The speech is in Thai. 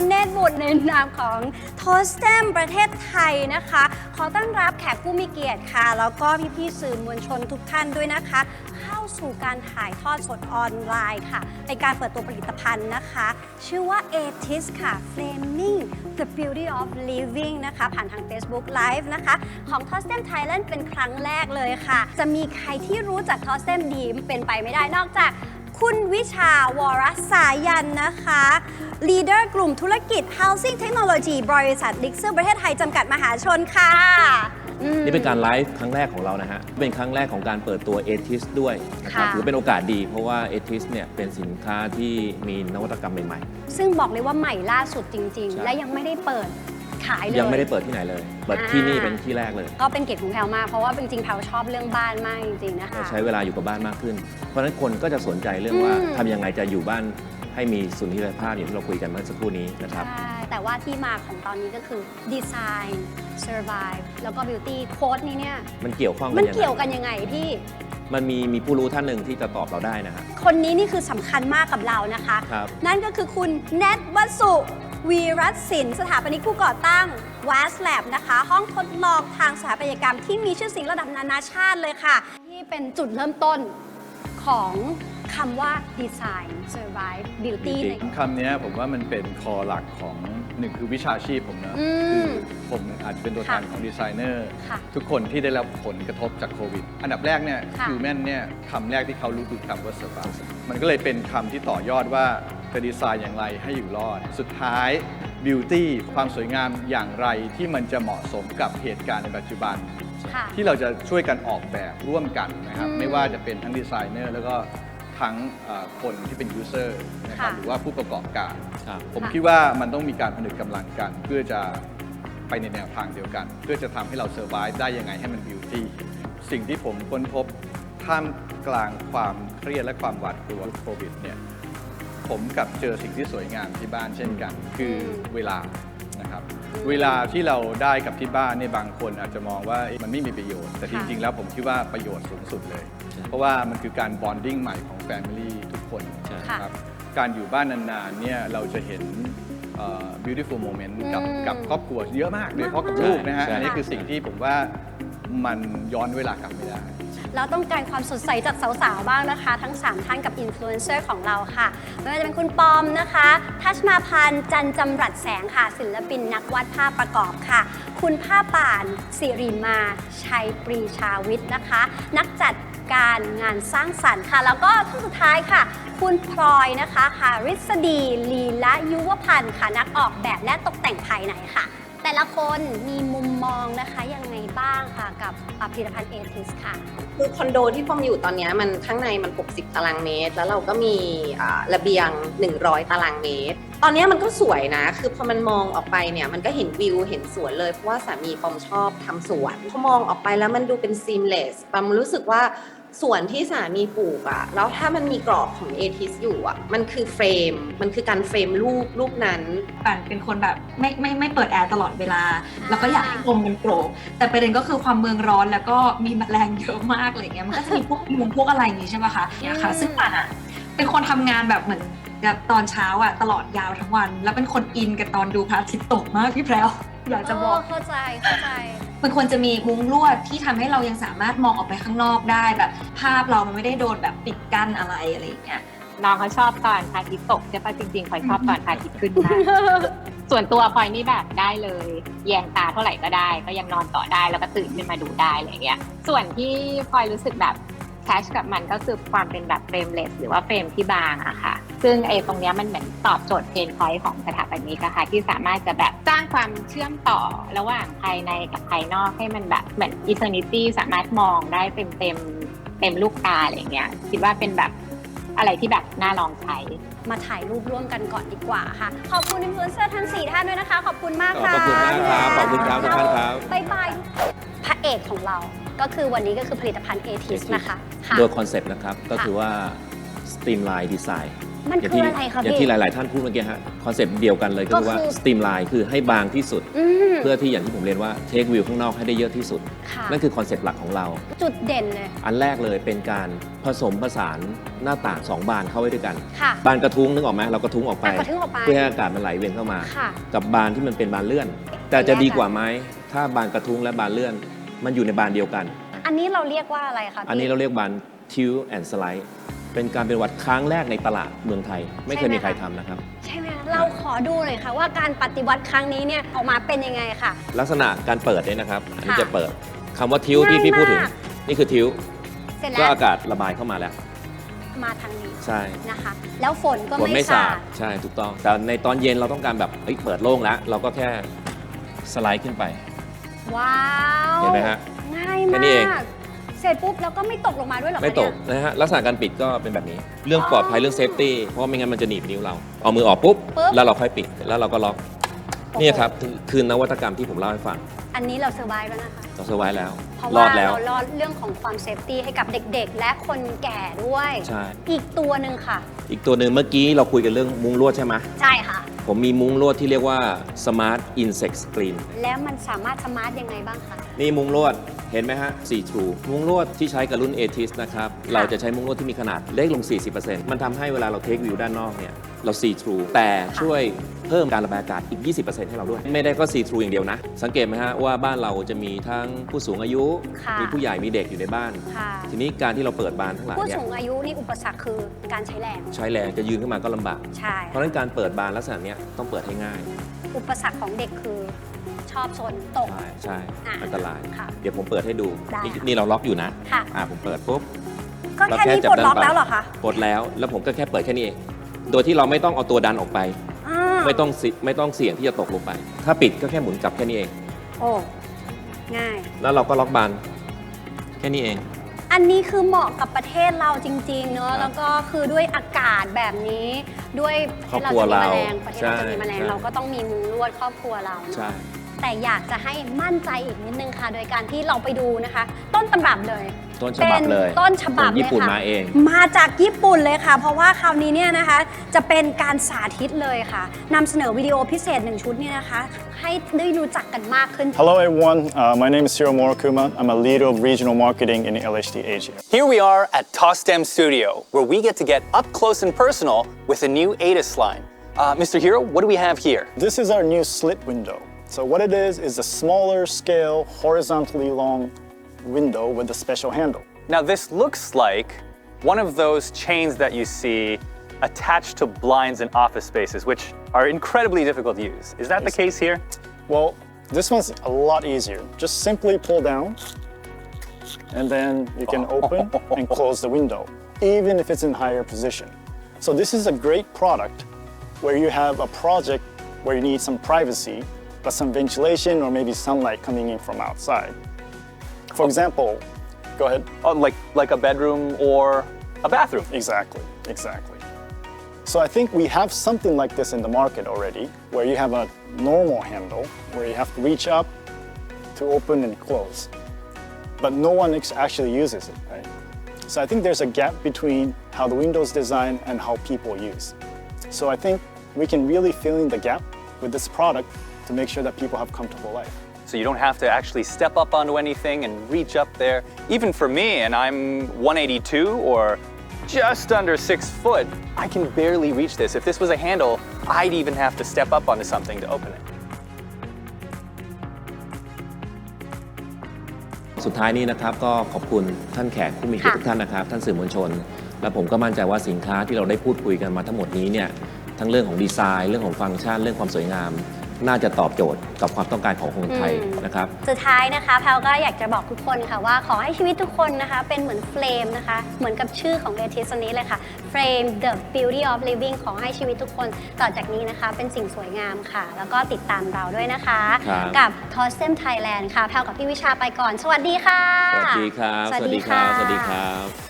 คุณเนตรบุตรในนามของโทสเตมประเทศไทยนะคะ ขอต้อนรับแขกผู้มีเกียรติค่ะ แล้วก็พี่ๆสื่อมวลชนทุกท่านด้วยนะคะ เข้าสู่การถ่ายทอดสดออนไลน์ค่ะเป็นการเปิดตัวผลิตภัณฑ์นะคะ ชื่อว่า ATIS ค่ะ Flaming the Beauty of Living นะคะ ผ่านทาง Facebook Live นะคะ ของ t o s t e m Thailand เป็นครั้งแรกเลยค่ะ จะมีใครที่รู้จัก t o s t e m ดีเป็นไปไม่ได้นอกจาก คุณวิชาวรสายันนะคะ ลีดเดอร์กลุ่มธุรกิจ Housing Technology บริษัทลิกเซอร์ประเทศไทยจำกัดมหาชนค่ะอืม นี่เป็นการไลฟ์ครั้งแรกของเรานะฮะ เป็นครั้งแรกของการเปิดตัวเอทิสด้วยนะครับค่ะ ถือเป็นโอกาสดีเพราะว่าเอทิสเนี่ยเป็นสินค้าที่มีนวัตกรรมใหม่ ซึ่งบอกเลยว่าใหม่ล่าสุดจริง ใช่ ๆ และยังไม่ได้เปิด ขายเลยๆยังไม่ได้เปิดที่ไหนเลยเปิดที่นี่เป็นที่แรกเลย ก็เป็นเกียรติของแพลมากเพราะว่าจริงๆแพลชอบเรื่องบ้านมากจริงๆนะคะเราใช้เวลาอยู่กับบ้านมากขึ้น เพราะฉะนั้นคนก็จะสนใจเรื่องว่าอืมทำยังไงจะอยู่บ้านให้มีสุนทรีภาพอย่างที่เราคุยกันเมื่อสักครู่นี้นะครับ ใช่แต่ว่าที่มาของตอนนี้ก็คือ Design Survive แล้วก็ Beauty โค้ดนี้เนี่ย มันเกี่ยวข้องกัมันนยังไงเกี่ยวกันยังไงพี่ มันมีมีผู้รู้ท่านหนึ่งที่จะตอบเราได้นะฮะคนนี้นี่คือสำคัญมากกับเรานะคะ ครับ นั่นก็คือคุณแนทวสุ วีรัตศิลป์สถาปนิกผู้ก่อตั้ง w a s Lab นะคะ ห้องทดลองทางสถาปัตยกรรมที่มีชื่อเสียงระดับนานาชาติเลยค่ะ ที่เป็นจุดเริ่มต้นของคำว่า Design Survive Beauty ใน คำเนี้ยผมว่ามันเป็นคอหลักของ หนึ่งคือวิชาชีพผมนะอืมคือผมอาจจะเป็นตัวแทนค่ะของดีไซเนอร์ค่ะทุกคนที่ได้รับผลกระทบจากโควิด อันดับแรกเนี่ยค่ะคิวแมนเนี่ยคำแรกที่เขารู้คือคำว่า survive มันก็เลยเป็นคำที่ต่อยอดว่าจะดีไซน์อย่างไรให้อยู่รอด สุดท้าย beauty ความสวยงามอย่างไรที่มันจะเหมาะสมกับเหตุการณ์ในปัจจุบัน ค่ะ ที่เราจะช่วยกันออกแบบร่วมกันนะครับ อืม ไม่ว่าจะเป็นทั้งดีไซเนอร์แล้วก็ ทั้งเอ่อคนที่เป็นยูเซอร์นะครับค่ะ หรือว่าผู้ประกอบการ ครับผมค่ะคิดว่ามันต้องมีการผนึกกำลังกัน เพื่อจะไปในแนวทางเดียวกัน เพื่อจะทำให้เราเซอร์ไ e ได้ยังไงให้มันบิวตี้สิ่งที่ผมค้นพบท่ามกลางความเครียดและความหวาดกลัวโควิดเนี่ยผมกลับเจอสิ่งที่สวยงามที่บ้านเช่นกัน คือเวลานะครับเวลาที่เราได้กับที่บ้านเนี่ยบางคนอาจจะมองว่าเอ๊ะมันไม่มีประโยชน์ แต่จค่ะริงๆแล้วผมคิดว่าประโยชน์สูงสุดเลยใช่ เพราะว่ามันคือการบอนดิ้งใหม่ของแฟมิลี่ทุกคนใช่ค่ะนะครับการอยู่บ้านนานๆเนี่ยเราจะเห็นเอ่อ beautiful moment กับอืมกับครอบครัวเยอะมากโดยเฉพาะกับมากๆลูกนะฮะ ใช่อันนี้คือสิ่งที่ผมว่ามันย้อนเวลากลับไม่ได้ เราต้องการความสดใสจากสาวๆบ้างนะคะ ทั้ง 3 ท่านกับอินฟลูเอนเซอร์ของเราค่ะ ไม่ว่าจะเป็นคุณปอมนะคะ ทัชมาพันธ์จันจำรัดแสงค่ะ ศิลปินนักวาดภาพประกอบค่ะ คุณผ้าป่านสิริมา ชัยปรีชาวิทย์นะคะ นักจัดการงานสร้างสรรค์ค่ะ แล้วก็ท่านสุดท้ายค่ะ คุณพลอยนะคะหาริศดี ลีละยุวพันธ์ค่ะ นักออกแบบและตกแต่งภายในค่ะ แต่ละคนมีมุมมองนะคะยังไง บ้างค่ะ กับผลิตภัณฑ์เอทิสค่ะ คือคอนโดที่ฟอมอยู่ตอนนี้มันข้างในมัน 60 ตารางเมตร แล้วเราก็มีระเบียง 100 ตารางเมตร ตอนนี้มันก็สวยนะ คือพอมันมองออกไปเนี่ยมันก็เห็นวิวเห็นสวนเลย เพราะว่าสามีปอมชอบทำสวนพอมองออกไปแล้วมันดูเป็นซีมเลสปอมรู้สึกว่า สวนที่สามีปลูกอะแล้วถ้ามันมีกรอบของเอทิสอยู่อะมันคือเฟรม มันคือการเฟรมรูปรูปนั้นปั่นเป็นคนแบบไม่ไม่ไม่เปิดแอร์ตลอดเวลา แล้วก็อยากให้ลมมันโปร่งแต่ประเด็นก็คือความเมืองร้อนแล้วก็มีแมลงเยอะมากอะไรเงี้ยมันก็จะมีพวกยุงพวกอะไรอย่างงี้ใช่ไหมคะเนี่ยค่ะอืมซึ่งปั่นอะเป็นคนทำงานแบบเหมือนแบบตอนเช้าอะตลอดยาวทั้งวัน แล้วเป็นคนอินกับตอนดูพระอาทิตย์ตกมากพี่แพรว อยากจะบอก เเข้าใจเข้าใจ มันควรจะมีมุ้งลวดที่ทำให้เรายังสามารถมองออกไปข้างนอกได้แบบ ภาพเรามันไม่ได้โดนแบบปิดกั้นอะไรอะไรอย่างเงี้ย น้องเขาชอบตอนพระอาทิตย์ตกใช่ปะจริงๆพลอยชอบตอนพระอาทิตย์ขึ้นมากส่วนตัวพลอยนี่แบบได้เลยแยงตาเท่าไหร่ก็ได้ ก็ยังนอนต่อได้แล้วก็ตื่นขึ้นมาดูได้อะไรเงี้ย ส่วนที่พลอยรู้สึกแบบแคชกับมันก็คือความเป็นแบบเฟรมเลสหรือว่าเฟรมที่บางอะค่ะ ซึ่งไอ้ตรงเนี้ยมันเหมือนตอบโจทย์เพนพอยต์ของสถาปนิกอะค่ะที่สามารถจะแบบสร้างความเชื่อมต่อระหว่างภายในกับภายนอกให้มันแบบเหมือนอีเทอร์นิตี้สามารถมองได้เต็มเต็มๆเต็มลูกตาอะไรเงี้ยคิดว่าเป็นแบบอะไรที่แบบน่าลองใช้มาถ่ายรูปร่วมกันก่อนดีกว่าค่ะ ขอบคุณอินฟลูเอนเซอร์ทั้ง 4 ท่านด้วยนะคะ ขอบคุณมากขอบค่ะคุณมากครับ ขอบคุณครับทุกท่านครับบายบายพระเอกของเรา ก็คือวันนี้ก็คือผลิตภัณฑ์เอทิส Atis นะคะค่ะโดยคอนเซปต์นะครับ ก็คือว่า Streamline Design มันอย่างคือที่อะไรคะอย่างพี่ ที่หลาย ๆ ท่านพูดเมื่อกี้ฮะคอนเซปต์เดียวกันเลยก็คือว่าก็คือ Streamline คือให้บางที่สุด อืมเพื่อที่อย่างที่ผมเรียนว่าเทควิวข้างนอกให้ได้เยอะที่สุด ค่ะนั่นคือคอนเซ็ปต์หลักของเรา จุดเด่นเลยอันแรกเลยเป็นการผสมผสานหน้าต่างสองบานเข้าไว้ด้วยกัน ค่ะบานกระทุ้งนึกออกไหมเรากระทุ้งออกไป อะกระทึงออกไปเพื่อให้อากาศมันไหลเวียนเข้ามา ค่ะ กับบานที่มันเป็นบานเลื่อน แต่จะดีกว่าไหมถ้าบานกระทุ้งและบานเลื่อน มันอยู่ในบานเดียวกัน อันนี้เราเรียกว่าอะไรคะพี่อันนี้เราเรียกบานทิวแอนสไลด์ เป็นการเป็นวัดครั้งแรกในตลาดเมืองไทย ไม่เคยมีใครทำนะครับ ใช่ไหมเราขอดูหน่อยค่ะ ว่าการปฏิวัติครั้งนี้เนี่ยออกมาเป็นยังไงค่ะ ลักษณะการเปิดเนี่ยนะครับอันนี้ค่ะจะเปิดคำว่าทิวที่ง่ายพี่พูดถึง มาก นี่คือทิวเสร็จก็แล้วอากาศระบายเข้ามาแล้ว มาทางนี้ใช่นะคะ แล้วฝนก็ฝนไม่ไม่สาสาดดใช่ถูกต้อง แต่ในตอนเย็นเราต้องการแบบเอ้ยเปิดโล่งแล้ว เราก็แค่สไลด์ขึ้นไป ว้าวเห็นไหมฮะง่ายแค่มานี้เองก เสร็จปุ๊บแล้วก็ไม่ตกลงมาด้วยเหรอคะไม่ตกเนี่ยนะฮะลักษณะการปิดก็เป็นแบบนี้ เรื่องปลอดภัยเรื่องเซฟตี้เพราะว่าไม่งั้นมันจะหนีบนิ้วเรา เอามือออกปุ๊บปุ๊บแล้วเราค่อยปิดแล้วเราก็ล็อกโอ้โหนี่ครับคือคือนวัตกรรมที่ผมเล่าให้ฟังอันนี้เราเซอร์ไพรส์แล้วนะคะ เราเซอร์ไว้แล้วเพราะรอว่าดแล้วเรารอดเรื่องของความเซฟตี้ให้กับเด็กๆ และคนแก่ด้วย ใช่ อีกตัวหนึ่งค่ะ อีกตัวหนึ่งเมื่อกี้เราคุยกันเรื่องมุ้งลวดใช่ไหมใช่ค่ะ ผมมีมุ้งลวดที่เรียกว่า Smart Insect Screen แล้วมันสามารถสมาร์ทยังไงบ้างคะ นี่มุ้งลวด เห็นไหมฮะ4 True มุ้งลวดที่ใช้กับรุ่น a t i s นะครับ เราจะใช้มุ้งลวดที่มีขนาดเล็กลง 40%มันทำให้เวลาเราเทควิวด้านนอกเนี่ยเรา see through แต่ช่วยเพิ่มการระบายอากาศอีก 20%ให้เราด้วย ไม่ได้ก็ see through อย่างเดียวนะ สังเกตไหมฮะว่าบ้านเราจะมีทั้งผู้สูงอายุค่ะมีผู้ใหญ่มีเด็กอยู่ในบ้านค่ะทีนี้การที่เราเปิดบานทั้งหลายผู้เนี่ยสูงอายุนี่อุปสรรคคือการใช้แรง ใช้แรงจะยืนขึ้นมาก็ลำบากใช่เพราะฉะนั้นการเปิดบานลักษณะเนี้ยต้องเปิดให้ง่าย อุปสรรคของเด็กคือชอบซนตก ใช่ใช่อะอันตราย ค่ะเดี๋ยวผมเปิดให้ดู ได้นี่ค่ะนี่เราล็อกอยู่นะค่ะ อ่าผมเปิดปุ๊บ ก็แค่นี้ปลดล็อกแล้วเหรอคะปลดแล้ว แล้วผมก็แค่เปิดแค่นี้เอง โดยที่เราไม่ต้องเอาตัวดันออกไป อ่าไม่ต้องสิไม่ต้องเสี่ยงที่จะตกลงไป ถ้าปิดก็แค่หมุนกลับแค่นี้เอง โอ้ง่าย แล้วเราก็ล็อกบานแค่นี้เอง อันนี้คือเหมาะกับประเทศเราจริงๆเนอะครับแล้วก็คือด้วยอากาศแบบนี้ ด้วยประเทศเราจะมีแมลงประเทศเราจะมีแมลงใช่เราก็ต้องมีมุงลวดครอบครัวเราเนอะใช่แต่อยากจะให้มั่นใจอีกนิดนึงค่ะ โดยการที่เราไปดูนะคะ ต้นตำรับเลย ต้นฉบับเลยเป็นต้นฉบับคนญี่ปุ่นเลยค่ะมาเอง มาจากญี่ปุ่นเลยค่ะ เพราะว่าคราวนี้เนี่ยนะคะจะเป็นการสาธิตเลยค่ะนำเสนอวิดีโอพิเศษหนึ่งชุดเนี่ยนะคะให้ได้รู้จักกันมากขึ้น Hello everyone, uh, my name is Ciro Morikuma. I'm a leader of regional marketing in LHT Asia. Here we are at Tostem Studio, where we get to get up close and personal with a new ATIS line. Uh, Mr. Hero, what do we have here? This is our new slit window. So what it is is a smaller scale, horizontally long window with a special handle. Now, this looks like one of those chains that you see attached to blinds in office spaces, which are incredibly difficult to use. Is that the case here? Well, this one's a lot easier. Just simply pull down and then you can oh. open and close the window, even if it's in higher position. So this is a great product where you have a project where you need some privacy, but some ventilation or maybe sunlight coming in from outside. For example, go ahead. Oh, like, like a bedroom or a bathroom. Exactly, exactly. So I think we have something like this in the market already, where you have a normal handle where you have to reach up to open and close. But no one actually uses it, right? So I think there's a gap between how the Windows design and how people use. So I think we can really fill in the gap with this product to make sure that people have comfortable life. So you don't have to actually step up onto anything and reach up there. Even for me, and I'm 182 or just under six foot, I can barely reach this. If this was a handle, I'd even have to step up onto something to open it. สุดท้ายนี้นะครับก็ขอบคุณท่านแขกผู้มีเกียรติค่ะทุกท่านนะครับ ท่านสื่อมวลชน และผมก็มั่นใจว่าสินค้าที่เราได้พูดคุยกันมาทั้งหมดนี้เนี่ยทั้งเรื่องของดีไซน์ เรื่องของฟังก์ชันเรื่องความสวยงาม น่าจะตอบโจทย์กับความต้องการของคนไทยอืม นะครับ สุดท้ายนะคะแพลก็อยากจะบอกทุกคนค่ะว่าขอให้ชีวิตทุกคนนะคะ เป็นเหมือนเฟรมนะคะ เหมือนกับชื่อของเอทิสนี้เลยค่ะ Frame the Beauty of Living ขอให้ชีวิตทุกคนต่อจากนี้นะคะ เป็นสิ่งสวยงามค่ะ แล้วก็ติดตามเราด้วยนะคะ ครับ กับ t o s t e m Thailand ค่ะแพลกับพี่วิชาไปก่อน สวัสดีค่ะ สวัสดีครับ สวัสดีค่ะสวัสดีครับ